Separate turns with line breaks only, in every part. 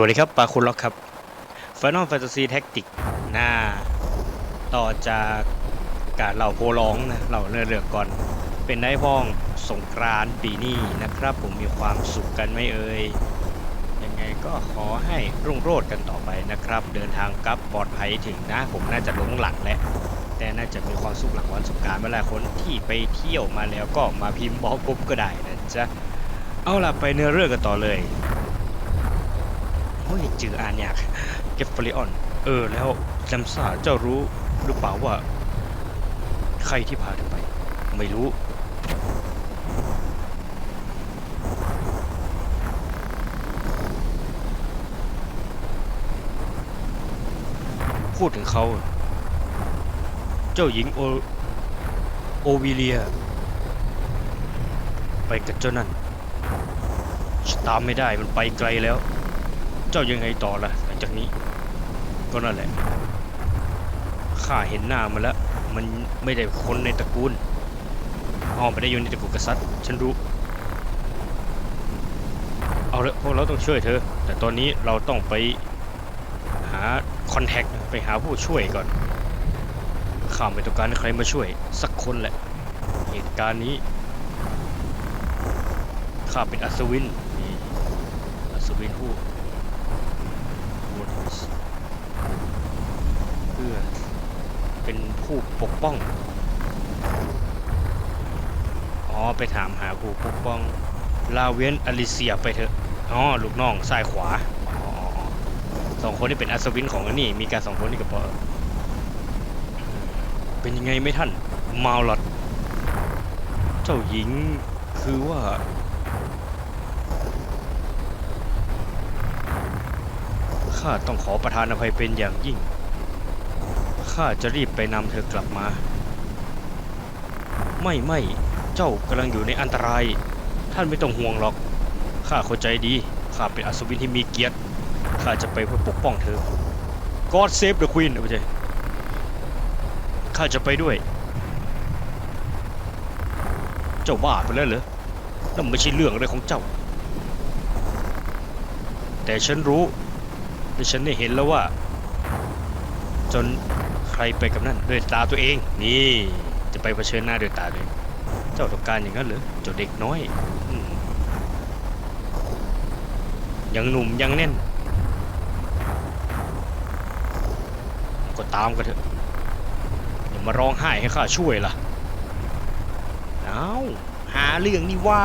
วัสดีครับปาคุณล็อกครับ Final Fantasy Tactics น่าต่อจากการเหล่าโพลองนะเหล่าเนื้อเรื่องก่อน เป็นได้พ้องสงกรานปีนี้นะครับ ผมมีความสุขกันไม่เอ่ยยังไงก็ขอให้รุ่งโรจน์กันต่อไปนะครับ เดินทางกลับปลอดภัยถึงนะ ผมน่าจะลงหลังแหละแต่น่าจะมีความสุขหลังวันสงกรารเมื่อไรคนที่ไปเที่ยวมาแล้วก็มาพิมพ์บอกผมก็ได้นะจ๊ะเอาล่ะไปเนื้อเรื่องกันต่อเลย โอ้ยจืออ่านยากเกฟฟริออน เออ แล้วแลมซ่าเจ้ารู้หรือเปล่าว่า ใครที่พาเธอไป ไม่รู้พูดถึงเขา เจ้าหญิงโอโอวิเลีย ไปกับเจ้านั่นตามไม่ได้มันไปไกลแล้ว เจ้ายังไงต่อล่ะหลังจากนี้ ก็นั่นแหละ ข้าเห็นหน้ามันแล้ว มันไม่ได้คนในตระกูลอ๋อไม่ได้อยู่ในตระกูลกษัตริย์ ฉันรู้ เอาละพวกเราต้องช่วยเธอ แต่ตอนนี้เราต้องไปหาคอนแทคไปหาผู้ช่วยก่อน ข้าไม่ต้องการให้ใครมาช่วย สักคนแหละ เหตุการณ์นี้ ข้าเป็นอัศวินอัศวินผู้ Warriors เพื่อเป็น ผู้ปกป้อง อ๋อ ไปถามหาผู้ปกป้อง ลาเวนอลิเซียไปเถอะ อ๋อ ลูกน้องซ้ายขวา อ๋อสองคนที่เป็นอัศวินของอันนี้มีการสองคนนี่กับปอเป็นยังไงไม่ท่านมาลอดเจ้าหญิงคือว่าข้าต้องขอประทานอภัยเป็นอย่างยิ่ง ข้าจะรีบไปนำเธอกลับมา ไม่ไม่เจ้ากำลังอยู่ในอันตราย ท่านไม่ต้องห่วงหรอก ข้าเข้าใจดี ข้าเป็นอัศวินที่มีเกียรติ ข้าจะไปเพื่อปกป้องเธอ God save the Queen ไม่ใช่ข้าจะไปด้วย เจ้าบ้าไปแล้วเหรอ นั่นไม่ใช่เรื่องอะไรของเจ้า แต่ฉันรู้และฉันได้เห็นแล้วว่าจน รไปกับนั่นด้วยตาตัวเอง นี่ จะไปเผชิญหน้าด้วยตาเองเจ้าต้องการอย่างนั้นเหรอเจ้าเด็กน้อยอยังหนุ่มยังแน่น ก็ตามกันเถอะอย่ามาร้องไห้ให้ข้าช่วยล่ะเอาหาเรื่องนี่ว่า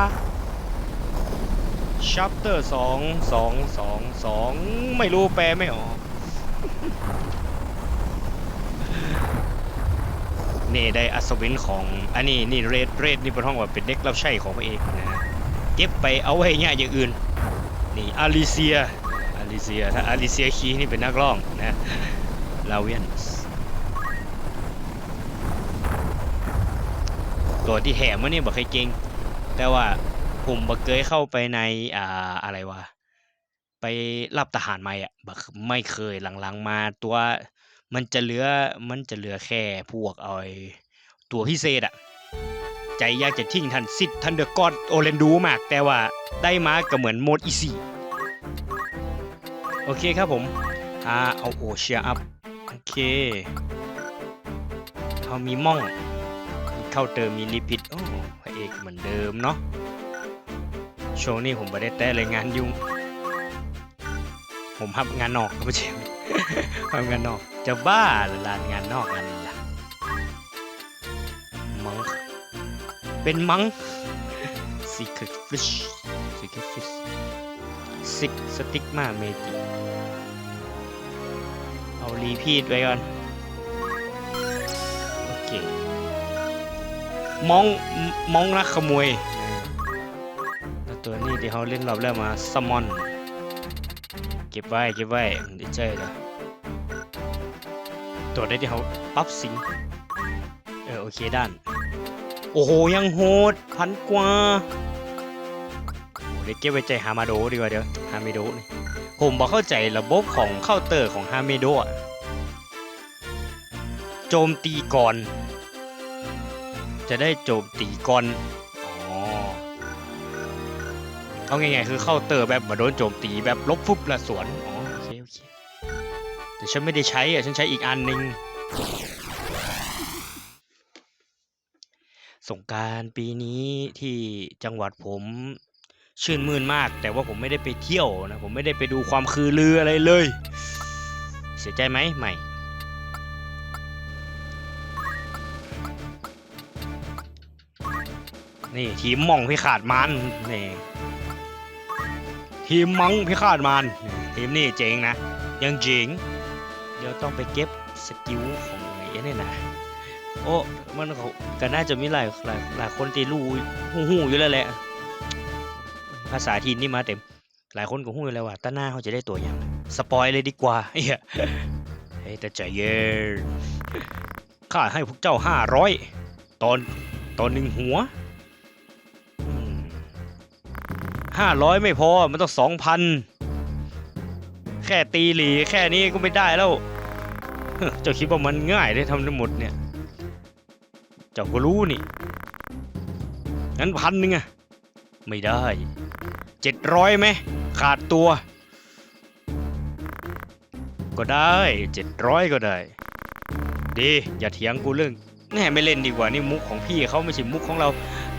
chapter สองสองสองสองไม่รู้แปลไม่ออก นี่ได้อัศวินของอันนี้นี่เรดเรดนี่เป็นห้องว่าเป็นเด็กรับใช้ของพระเอกนะเก็บไปเอาไว้ง่ายอย่างอื่น นี่อาริเซียอาริเซียถ้าอาริเซียคีนี่เป็นนักร้องนะลาเวียนตัวที่แหมมันเนี่ยบอกใครเก่งแต่ว่าผมบ่เคยเข้าไปในอ่าอะไรวะไปรับทหารใหม่อะบักไม่เคยหลังๆมาตัว มันจะเหลือมันจะเหลือแค่พวกเอาไอ้ตัวพิเศษอะใจอยากจะทิ้งทันซิดทันเดอร์กอดโอเลนดูมาก แต่ว่าได้มาก็เหมือนโมดอีซี่โอเคครับผมอ่าเอาโอเชียอัพโอเคเอามีม่องเข้าเติมมีลิพิดโอ้พระเอกเหมือนเดิมเนาะช่วงนี้ผมไม่ได้แต่เลยงานยุ่ง ผมทำงานนอกครับไม่ใช่ ทำงานนอก จะบ้าหรือลานงานนอกงานล่ะมังเป็นมัง Secret Fish Secret Fish ซิกสติกมาเมจิเอารีพีดไว้ก่อน โอเค มองมองนักขโมยแล้วตัวนี้ที่เขาเล่นรอบแรกมาซัมมอน เก็บไว้ เก็บไว้ด้เจอเลย ตัวได้ที่เขาปั๊บสิงเออโอเคด้าน โอ้โหยังโหดพันกว่าเดี๋ยวเก็บไว้ใจฮามาโดดีกว่าเดี๋ยวฮาเมโดนี่ผมบอกเข้าใจระบบของเคาน์เตอร์ของฮาเมโดอะโจมตีก่อน จะได้โจมตีก่อนอ๋อเอาง่ายๆคือเข้าเตอร์แบบมาโดนโจมตีแบบลบฟุบละสวนอ๋ แต่ฉันไม่ได้ใช้อะฉันใช้อีกอันหนึ่งสงการปีนี้ที่จังหวัดผมชื่นมื่นมาก แต่ว่าผมไม่ได้ไปเที่ยวนะผมไม่ได้ไปดูความคือลืออะไรเลย เสียใจไหมไม่นี่ทีมมองพิขาดมันนี่ทีมมังพิขาดมันทีมนี่เจ๋งนะยังเจ๋ง ดี๋ยวต้องไปเก็บสกิลของไอ้นี่นะโอ้มันก็น่าจะมีหลายหลายหลายคนที่รู้หูหูอยู่แล้วแหละ ภาษาทีนนี่มาเต็ม หลายคนก็หูอยู่แล้วว่าต้าหน้าเขาจะได้ตัวอย่างสปอยเลยดีกว่าเฮ้ยเฮ้ยแต่ใจเย็นข้าให้พวกเจ้าห้าร้อยตอนตอนหนึ่งหัวห้าร้อยไม่พอมันต้องสองพันแค่ตีหลีแค่นี้ก็ไม่ได้แล้ว เจ้าคิดว่ามันง่ายได้ทำทั้งหมดเนี่ย เจ้าก็รู้นี่ งั้นพันหนึ่งอะไม่ได้เจ็ดร้อยไหมขาดตัว ก็ได้เจ็ดร้อยก็ได้ ดีอย่าเถียงกูเรื่องแน่ไม่เล่นดีกว่านี่มุกของพี่เขาไม่ใช่มุกของเรา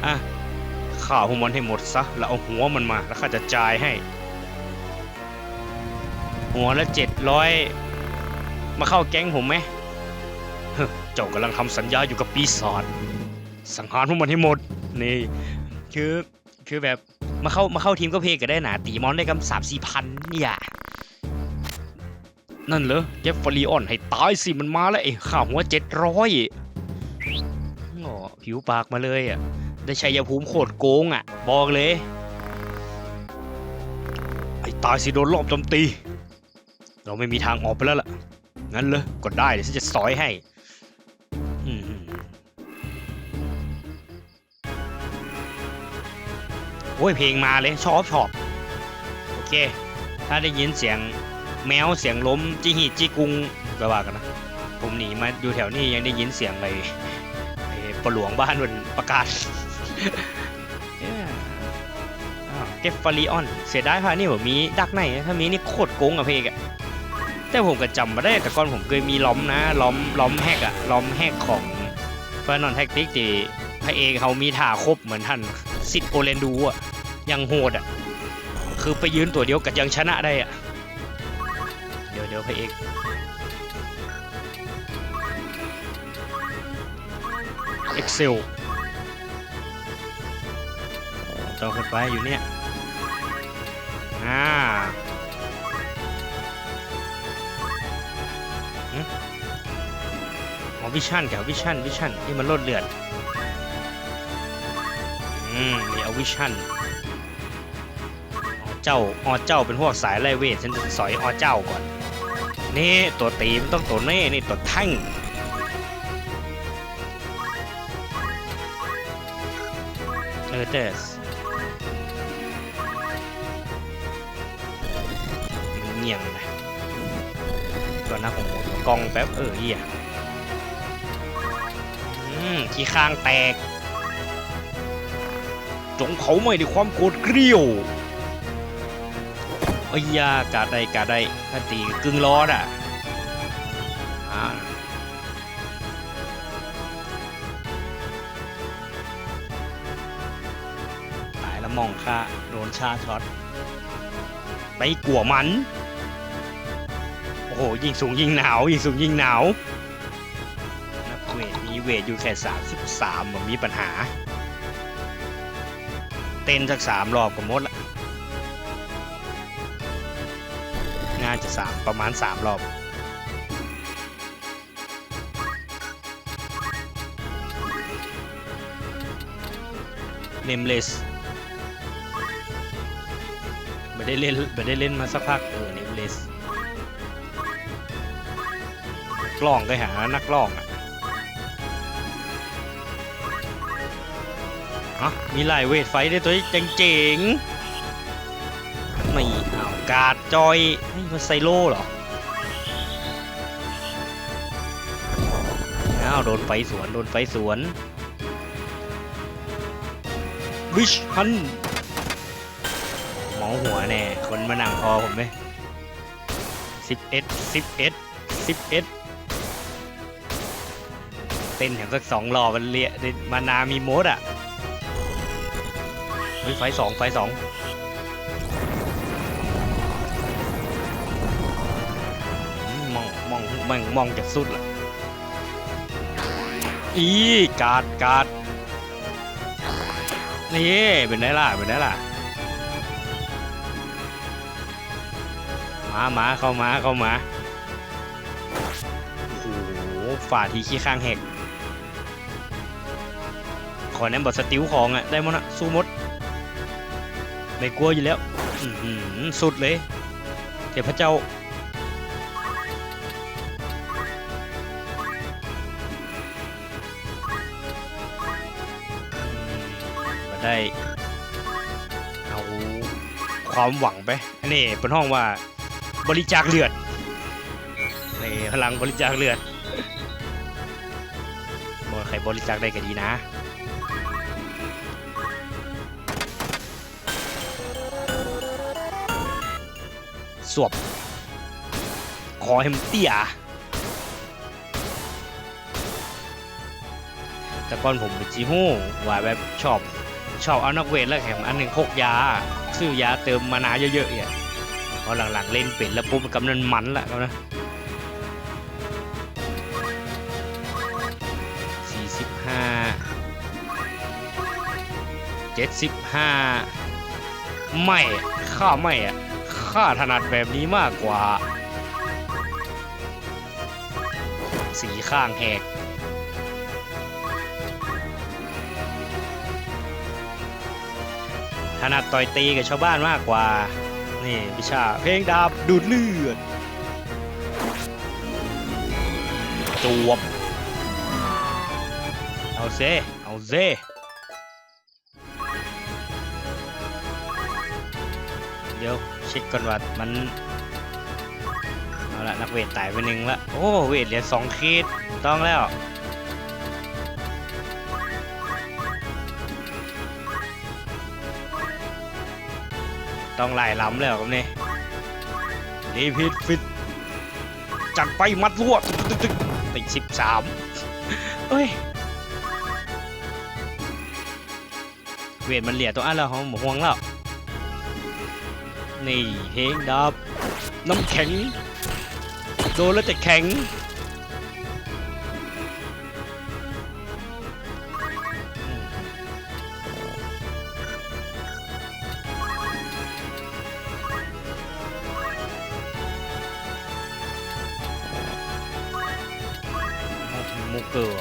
อะข่าหัวมันให้หมดซะ แล้วเอาหัวมันมา แล้วข้าจะจ่ายให้ หัวละเจ็ดร้อย มาเข้าแก๊งผมไหมเจ้ากำลังทำสัญญาอยู่กับปีศาจสังหารพวกมันให้หมด นี่คือคือแบบมาเข้ามาเข้าทีมก็เพก็ได้หนาตีมอนได้กำสามสี่พันเนี่ยนั่นเหรอเจฟฟรีออนให้ตายสิมันมาแล้วไอ้ข่าหัวเจ็ดร้อยอ๋อผิวปากมาเลยอะ ได้ชัยภูมิโคตรโกงอะ บอกเลย ไอ้ตายสิโดนรอบโจมตี เราไม่มีทางออกไปแล้วล่ะ งั้นเลยก็ได้เดี๋ยวฉันจะสอยให้อืมโอ้ยเพลงมาเลยชอบชอบโอเค ถ้าได้ยินเสียงแมวเสียงล้มจิหีจิกุงก็ว่ากันนะ ผมหนีมาอยู่แถวนี้ยังได้ยินเสียงไปไอ้ปลหลวงบ้านมันประกาศเก็บฟาริออน เสียดายค่ะนี่ผมมีดักไหนถ้ามีนี่โคตรโกงอะเพกอะ แต่ผมก็จำมาได้แต่ก่อนผมเคยมีล้อมนะล้อมล้อมแฮกอะล้อมแฮกของฟานอนแท็กติกที่พระเอกเขามีท่าครบเหมือนท่านซิดโอเลนดูอะยังโหดอะคือไปยืนตัวเดียวกับยังชนะได้อะเดี๋ยวเดี๋ยวพระเอกเอ็กเซลจอคนไปอยู่เนี่ยอ่า วิชั่นกับวิชั่นวิชั่นที่มันลดเลือดอืมนี่เอาวิชั่นออเจ้าออเจ้าเป็นพวกสายไล่เวทฉันจะสอยออเจ้าก่อน นี่ตัวตีมันต้องตัวเน่นี่ตัวแท่งเออเตสเงียงนะก่อนหน้าของผมกองแป๊บเออเหี้ย ขี้ข้างแตก จงเผาไหม้ด้วยความโกรธเกรี้ยวเอ้ยากาได้กาได้ถ้าตีกึ่งล้อดอะอ่าตายแล้วมองค่าโดนชาช็อตไปกลัวมัน โอ้โห ยิงสูงยิงหนาว ยิงสูงยิงหนาว เวทอยู่แค่สามสิบสามมันมีปัญหา เต้นสักสามรอบก็หมดละน่าจะสามประมาณสามรอบเนมเลสไม่ได้เล่นไม่ได้เล่นมาสักพักเออเนมเลสกล้องก็หานักกล้องอะ อะมีลายเวทไฟด้ตัวเจ๋งๆไม่เอากาดจอยนี่มันไซโล่เหรออ้าวโดนไฟสวนโดนไฟสวนวิชฮันหมอหัวแน่คนมานั่งพอผมไหมสิบเอ็ดสิบเอ็ดสิบเอ็ดเต้นแถมสักสองรอบมันเลียมานามีโมดอะ เฮ้ยไฟสองไฟสองมองมองมองมองจากสุดละอีการ์ดการ์ดนี่เป็นไงล่ะเป็นไงล่ะมามาเข้ามาเข้ามาโอ้โหฝ่าทีขี้ข้างแหกขอแนมบอดสติลของอะได้หมดอะสู้มด ไม่กลัวอยู่แล้วสุดเลยเทพเจ้า มาได้ เอาความหวังไป อันนี้เป็นห้องว่าบริจาคเลือดนี่พลังบริจาคเลือดบอกใครบริจาคได้ก็ดีนะ สวบขอให้มันเตียแต่ก่อนผมเป็นจีฮู้ว่าแบบชอบชอบเอานักเวทแล้วแถมอันหนึ่งพกยา ซื้อยาเติมมานาเยอะๆเนี่ยพอหลังๆเล่นเป็นแล้วปุ๊บมันกำนันมันละครับนะสี่สิบห้าเจ็ดสิบห้าไม่ข้าไม่อะ ข้าถนัดแบบนี้มากกว่า สีข้างแหกถนัดต่อยตีกับชาวบ้านมากกว่า นี่พิชาเพลงดาบดูดเลือดจวบ เอาเซเอาเซ เดี๋ยวเช็คก่อนว่ามัน เอาละนักเวทตายไปหนึ่งละโอ้เวทเหลือสองขีดต้องแล้วต้องไล่ล้ำแล้วครับนี่ดีพิษฟิตจัดไปมัดรวดตึ๊กตึกตึกไปสิบสามเอ้ย เวทมันเหลี่ยตัวอันแล้วเขาหมห่วงแล้ว นี่เฮงดับ น้ำแข็ง โดนแล้วจะแข็ง มุกเกอร์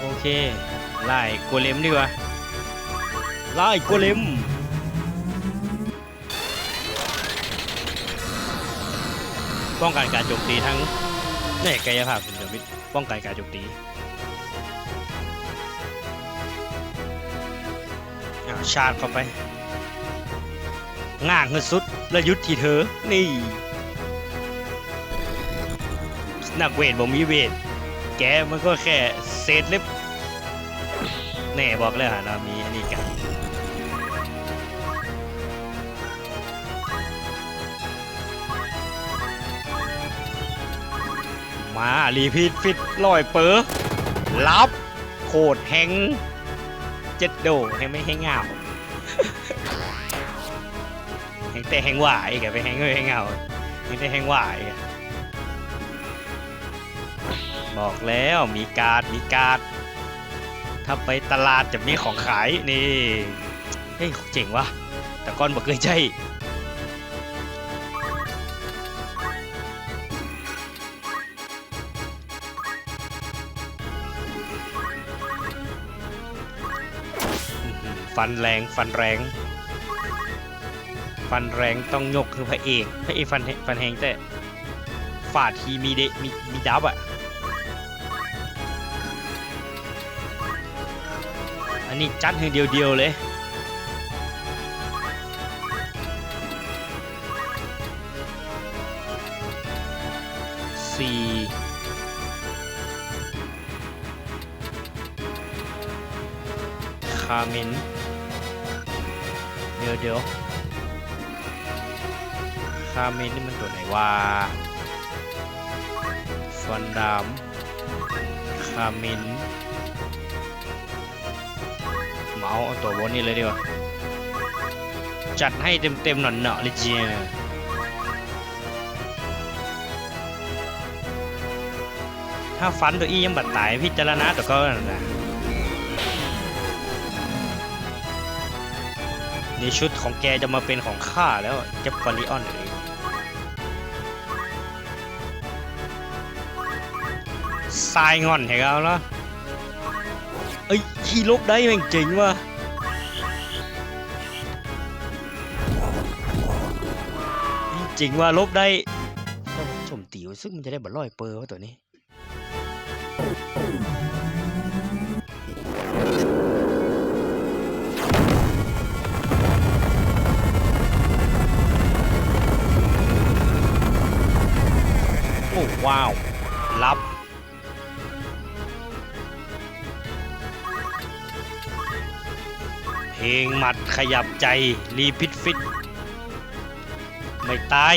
โอเค ไล่โกเลมดีกว่าไล่โกเลม ป้องกันการโจมตีทั้งนี่กายภาพคุณเดวิดป้องกันการโจมตีอ่าชาร์จเข้าไปง่างเงินสุดและยุทธที่เธอ นี่นักเวทบ่มีเวท แกมันก็แค่เศษเล็บ แน่บอกแล้วฮะเรามีอันนี้กัน มารีพีทฟิตลอยเปอร์รับโคดแหงเจ็ดโดให้ไม่ให้เงาแหงแต่แหงหวายแกไปแหงเงยแหงเงาแหงแต่แหงหวายบอกแล้วมีการ์ดมีการ์ดถ้าไปตลาดจะมีของขายนี่เฮ้ยเจ๋งวะแต่ก้อนบอกเคยใจ ฟันแรงฟันแรง ฟันแรงต้องยกคือพระเอกพระเอกฟันแฮฟันแหงแต่ฝาดทีมีเดมีมีดับอะอันนี้จัดให้เดียวๆเลยสี่คาเมน ดี๋ยวเดี๋ยวคาเมนนี่มันตัวไหนวะฟันดามคาเมนเมาส์เอาตัวบนนี่เลยดีกว่าจัดให้เต็มๆหน่อยๆเลยเจียถ้าฟันตัวอียังบัดตายพิจารณาตัวก็นั่น นะนี่ชุดของแกจะมาเป็นของข้าแล้วเจ็บฟาริออนเองทรายงอนเห็นเอาแล้วเอ้ยขี่ลบได้แม่งเจ๋งว่ะจริงว่าลบได้ถ้าผมชมติ๋วซึ่งมันจะได้บัตรร้อยเปอร์ว่าตัวนี้ ว้าว รับเพลงหมัดขยับใจรีพิทฟิต ไม่ตาย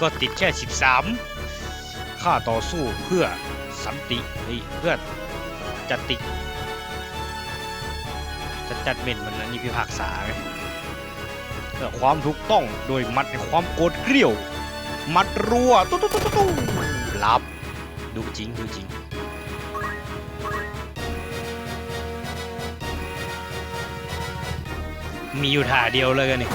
ก็ติดแค่ 13ข้าต่อสู้เพื่อสันติเฮ้ยเพื่อจัดติจะจัดเม่นมันอันนี้พิพากษาไงเพื่อความถูกต้องโดยมัดในความโกรธเกรี้ยว มัดรัวตุ๊ตุ๊ตุ๊ตุ๊รับ ดูจริงดูจริงมีอยู่ท่าเดียวเลยกันนี่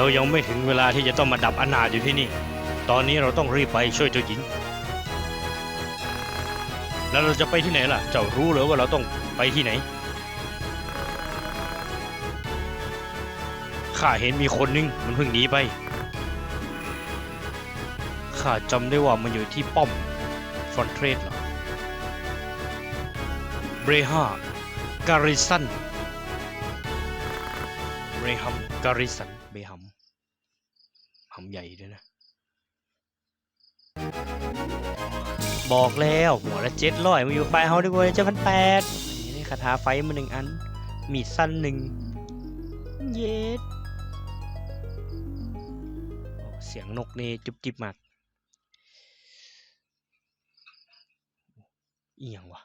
เรายังไม่ถึงเวลาที่จะต้องมาดับอนาถอยู่ที่นี่ ตอนนี้เราต้องรีบไปช่วยเจ้าหญิง แล้วเราจะไปที่ไหนล่ะ เจ้ารู้เหรือว่าเราต้องไปที่ไหน ข้าเห็นมีคนนึงมันเพิ่งหนีไป ข้าจำได้ว่ามันอยู่ที่ป้อมฟอนเทรสหรอ เบรฮาการิสันเบรฮัมการิสันเบรฮัม หำใหญ่ด้วยนะ บอกแล้วหัวละเจ็ดร้อยมาอยู่ไฟเฮาดีกว่าเจ้าพันแปดนี่คาถาไฟมาหนึ่งอัน มีดสั้นหนึ่งเย็ดเสียงนกนี่จุบจิบมากอีหยังวะ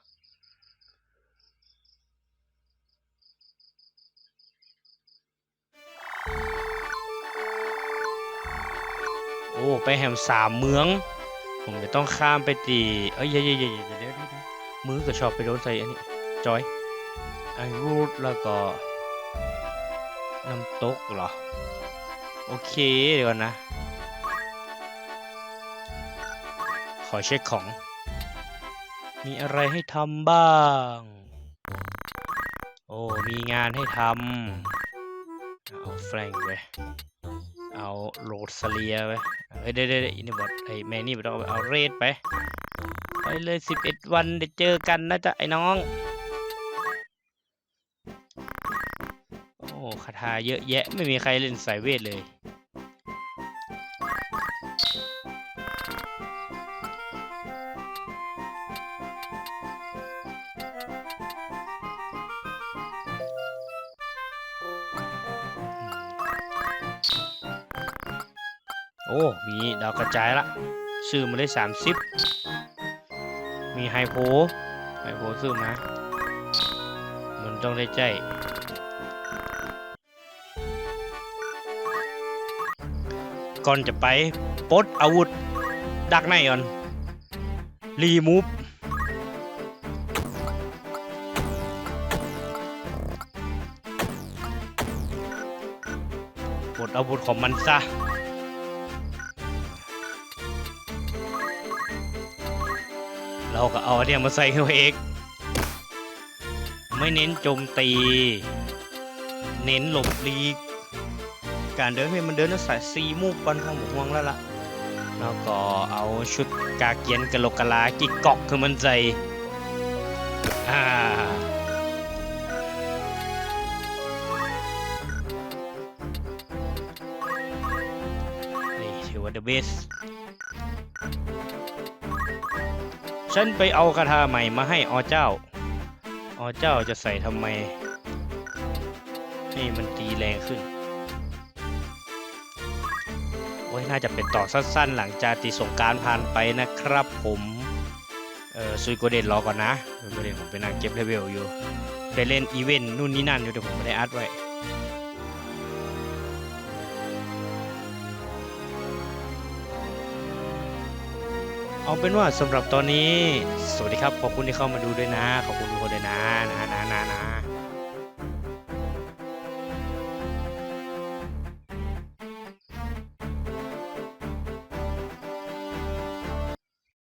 โอ้ไปแฮมสามเมือง ผมจะต้องข้ามไปตีเอ้ยเยเยเยเดี๋ยวเดี๋ยวมือก็ชอบไปโดนใส่อันนี้จอยไอรูดแล้วก็น้ำตกเหรอ โอเคเดี๋ยวก่อนนะ ขอเช็คของ มีอะไรให้ทำบ้าง โอ้ มีงานให้ทำเอาแฟรงไป เอาโรสเลียไปเฮ้ยเดี๋ยวเดี๋ยวเดี๋ยวอินี่บอดไอ้แม่นี่ไปต้องเอาเอาเรดไป ไปเลยสิบเอ็ดวันเดี๋ยวเจอกันนะจ๊ะไอ้น้อง โอ้คาถาเยอะแยะไม่มีใครเล่นสายเวทเลย อ้มีดาวกระจายละซื้อมาได้สามสิบมีไฮโพไฮโพซื้อมา มันต้องได้ใจก่อนจะไปปดอาวุธ ดักในก่อน รีมูฟปดอาวุธของมันซะ เราก็เอาเนี่ยมาใส่เข้าไอีไม่เน้นโจมตี เน้นหลบลีการเดินเพมันเดินด้วยสายซีมูฟบอลข้างห่วงแล้วละ่ะ แล้วก็เอาชุดกาเกียนกะโลกลากิกกอกคือมันใส่อ่านี่ถืวดาเบส ฉันไปเอาคาถาใหม่มาให้อเจ้า อเจ้าจะใส่ทำไม ให้มันตีแรงขึ้น โอ้ยน่าจะเป็นต่อสั้นๆ หลังจากตีสงกรารผ่านไปนะครับผมเออซุยโกเดนรอก่อนนะซุยโกเดนผมไปนั่งเก็บเลเวลอยู่ ไปเล่นอีเวนต์นู่นนี่นั่นอยู่แต่ผมไม่ได้อัดไว้ เอาเป็นว่าสำหรับตอนนี้ สวัสดีครับ ขอบคุณที่เข้ามาดูด้วยนะ ขอบคุณทุกคนด้วยนะนะนะนะนะ